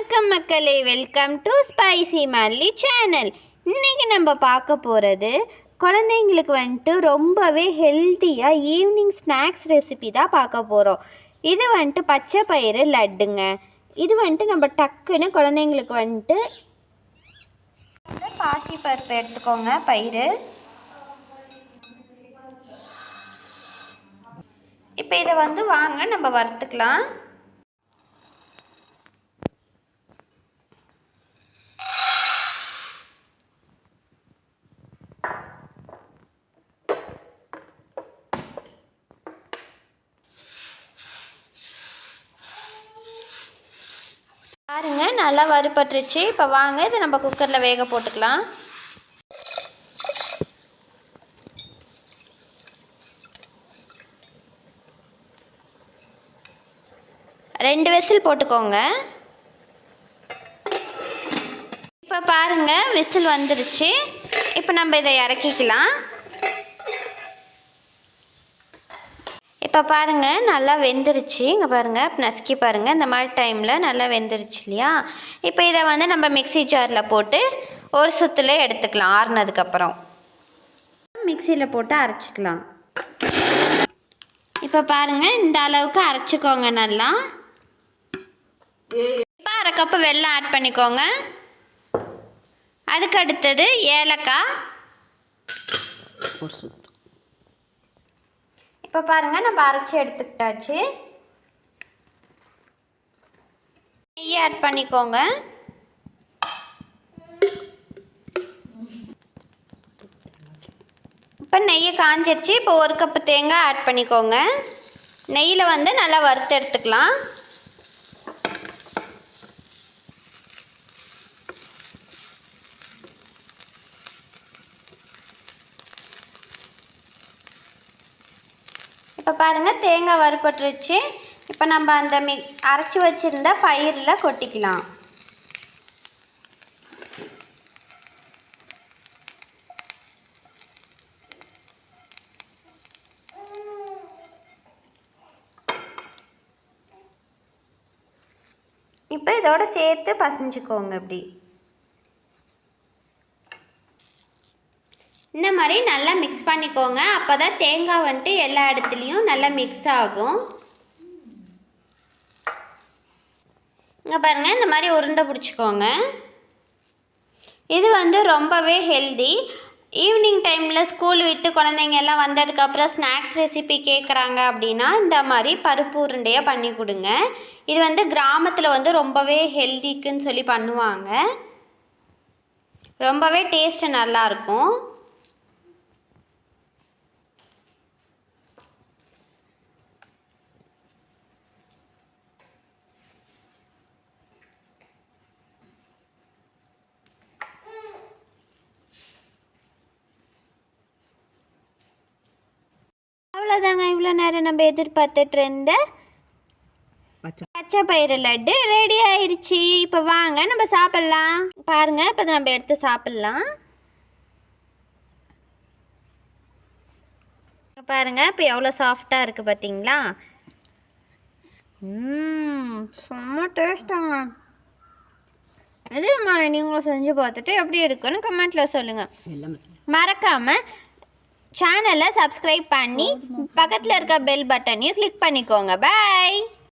வணக்கம் மக்களே. Welcome to spicy Malli channel இன்றைக்கி நம்ம பார்க்க போகிறது குழந்தைங்களுக்கு வந்துட்டு ரொம்பவே ஹெல்த்தியாக ஈவினிங் ஸ்நாக்ஸ் ரெசிபி தான் பார்க்க போகிறோம் இது வந்துட்டு பச்சை பயிறு லட்டுங்க. இது வந்துட்டு நம்ம டக்குன்னு குழந்தைங்களுக்கு வந்துட்டு பாசி பருப்பு எடுத்துக்கோங்க பயிறு. இப்போ இதை வந்து வாங்க நம்ம வறுத்துக்கலாம். பாருங்க நல்லா வறுபட்டுருச்சு. இப்போ வாங்க இதை நம்ம குக்கரில் வேக போட்டுக்கலாம். ரெண்டு விசில் போட்டுக்கோங்க. இப்போ பாருங்க விசில் வந்துருச்சு. இப்போ நம்ம இதை இறக்கிக்கலாம். இப்போ பாருங்கள் நல்லா வெந்துருச்சு. இங்கே பாருங்கள் நசுக்கி பாருங்கள் இந்த மாதிரி டைமில் நல்லா வெந்துருச்சு இல்லையா? இப்போ இதை வந்து நம்ம மிக்ஸி ஜாரில் போட்டு ஒரு சுற்றுல எடுத்துக்கலாம் ஆறுனதுக்கப்புறம் மிக்சியில் போட்டு அரைச்சிக்கலாம். இப்போ பாருங்கள் இந்த அளவுக்கு அரைச்சிக்கோங்க நல்லா. இப்போ அரை கப்பு வெள்ளம் ஆட் பண்ணிக்கோங்க. அதுக்கு அடுத்தது ஏலக்காய். ஒரு சுத்து. இப்போ பாருங்கள் நம்ம அரைச்சி எடுத்துக்கிட்டாச்சு. நெய் ஆட் பண்ணிக்கோங்க. இப்போ நெய்யை காஞ்சிருச்சு இப்போ ஒரு கப்பு தேங்காய் ஆட் பண்ணிக்கோங்க. நெய்யில் வந்து நல்லா வறுத்து எடுத்துக்கலாம். இப்போ பாருங்கள் தேங்காய் வறுபட்டுருச்சு. இப்போ நம்ம அந்த மி அரைச்சி வச்சுருந்த பயிரில் கொட்டிக்கலாம். இப்போ இதோட சேர்த்து பசைஞ்சுக்கோங்க இப்படி. இந்த மாதிரி நல்லா மிக்ஸ் பண்ணிக்கோங்க. அப்போ தான் தேங்காய் வந்துட்டு எல்லா இடத்துலையும் நல்லா மிக்ஸ் ஆகும். இங்கே பாருங்கள் இந்த மாதிரி உருண்டை பிடிச்சிக்கோங்க. இது வந்து ரொம்பவே ஹெல்தி ஈவினிங் டைமில் ஸ்கூல் விட்டு குழந்தைங்க எல்லாம் வந்ததுக்கப்புறம் ஸ்நாக்ஸ் ரெசிபி கேட்குறாங்க அப்படின்னா இந்த மாதிரி பருப்பு உருண்டையாக பண்ணி கொடுங்க. இது வந்து கிராமத்தில் வந்து ரொம்பவே ஹெல்திக்குன்னு சொல்லி பண்ணுவாங்க. ரொம்பவே டேஸ்ட்டு நல்லாயிருக்கும் அவ்வளோதாங்க இவ்வளோ நேரம் நம்ம எதிர்பார்த்துட்டு இருந்த பச்சை பயிறு லட்டு ரெடி ஆயிடுச்சு. இப்போ வாங்க நம்ம சாப்பிட்லாம். பாருங்க இப்போ நம்ம எடுத்து சாப்பிட்லாம். பாருங்க இப்போ எவ்வளோ சாஃப்டாக இருக்குது பார்த்தீங்களா செம்ம டேஸ்ட்டாங்க இதே மாதிரி நீங்களும் செஞ்சு பார்த்துட்டு எப்படி இருக்குன்னு கமெண்ட்டில் சொல்லுங்கள் எல்லாமே. மறக்காமல் சேனலை சப்ஸ்கிரைப் பண்ணி பக்கத்தில் இருக்க பெல் பட்டனையும் கிளிக் பண்ணிக்கோங்க. பை